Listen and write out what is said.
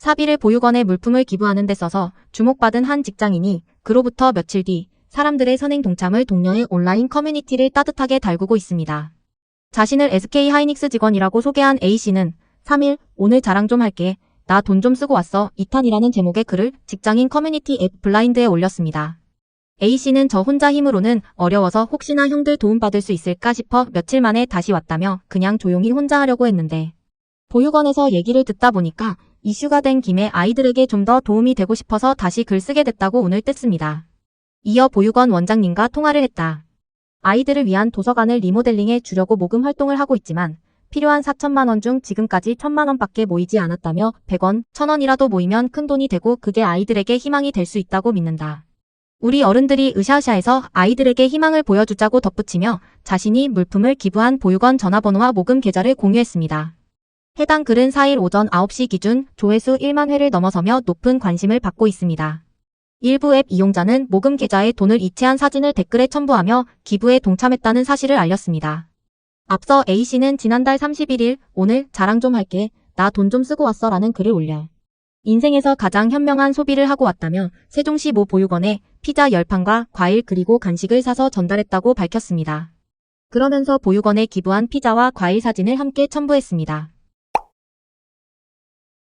사비를 보육원에 물품을 기부하는 데 써서 주목받은 한 직장인이 그로부터 며칠 뒤 사람들의 선행 동참을 독려해 온라인 커뮤니티를 따뜻하게 달구고 있습니다. 자신을 SK 하이닉스 직원이라고 소개한 A씨는 3일 오늘 자랑 좀 할게. 나 돈 좀 쓰고 왔어. 2탄이라는 제목의 글을 직장인 커뮤니티 앱 블라인드에 올렸습니다. A씨는 저 혼자 힘으로는 어려워서 혹시나 형들 도움받을 수 있을까 싶어 며칠 만에 다시 왔다며 그냥 조용히 혼자 하려고 했는데 보육원에서 얘기를 듣다 보니까 이슈가 된 김에 아이들에게 좀 더 도움이 되고 싶어서 다시 글 쓰게 됐다고 오늘 뗐습니다. 이어 보육원 원장님과 통화를 했다. 아이들을 위한 도서관을 리모델링해 주려고 모금 활동을 하고 있지만 필요한 4천만 원 중 지금까지 1천만 원밖에 모이지 않았다며 100원, 1000원이라도 모이면 큰 돈이 되고 그게 아이들에게 희망이 될 수 있다고 믿는다. 우리 어른들이 으쌰으쌰해서 아이들에게 희망을 보여주자고 덧붙이며 자신이 물품을 기부한 보육원 전화번호와 모금 계좌를 공유했습니다. 해당 글은 4일 오전 9시 기준 조회수 1만 회를 넘어서며 높은 관심을 받고 있습니다. 일부 앱 이용자는 모금 계좌에 돈을 이체한 사진을 댓글에 첨부하며 기부에 동참했다는 사실을 알렸습니다. 앞서 A씨는 지난달 31일 오늘 자랑 좀 할게 나 돈 좀 쓰고 왔어 라는 글을 올려 인생에서 가장 현명한 소비를 하고 왔다며 세종시 모 보육원에 피자 10판과 과일 그리고 간식을 사서 전달했다고 밝혔습니다. 그러면서 보육원에 기부한 피자와 과일 사진을 함께 첨부했습니다.